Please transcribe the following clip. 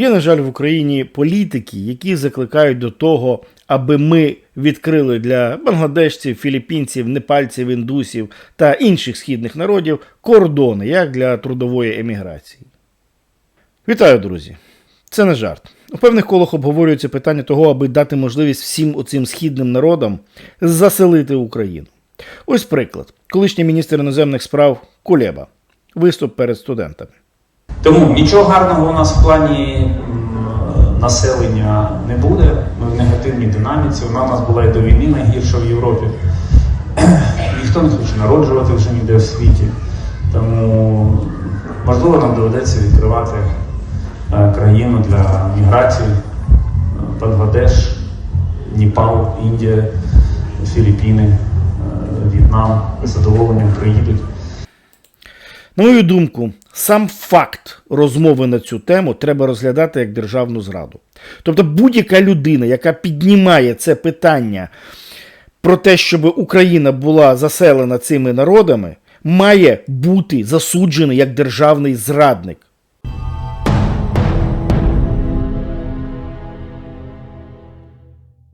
Є, на жаль, в Україні політики, які закликають до того, аби ми відкрили для бангладешців, філіппінців, непальців, індусів та інших східних народів кордони, як для трудової еміграції. Вітаю, друзі! Це не жарт. У певних колах обговорюється питання того, аби дати можливість всім оцим східним народам заселити Україну. Ось приклад. Колишній міністр іноземних справ Кулеба. Виступ перед студентами. Тому нічого гарного у нас в плані населення не буде. Ми в негативній динаміці. Вона у нас була і до війни найгірша в Європі. Ніхто не хоче народжувати вже ніде в світі. Тому можливо нам доведеться відкривати е, країну для міграції. Бангладеш, Непал, Індія, Філіппіни, е, В'єтнам з задоволенням приїдуть. Мою думку, сам факт розмови на цю тему треба розглядати як державну зраду. Тобто будь-яка людина, яка піднімає це питання про те, щоб Україна була заселена цими народами, має бути засуджений як державний зрадник.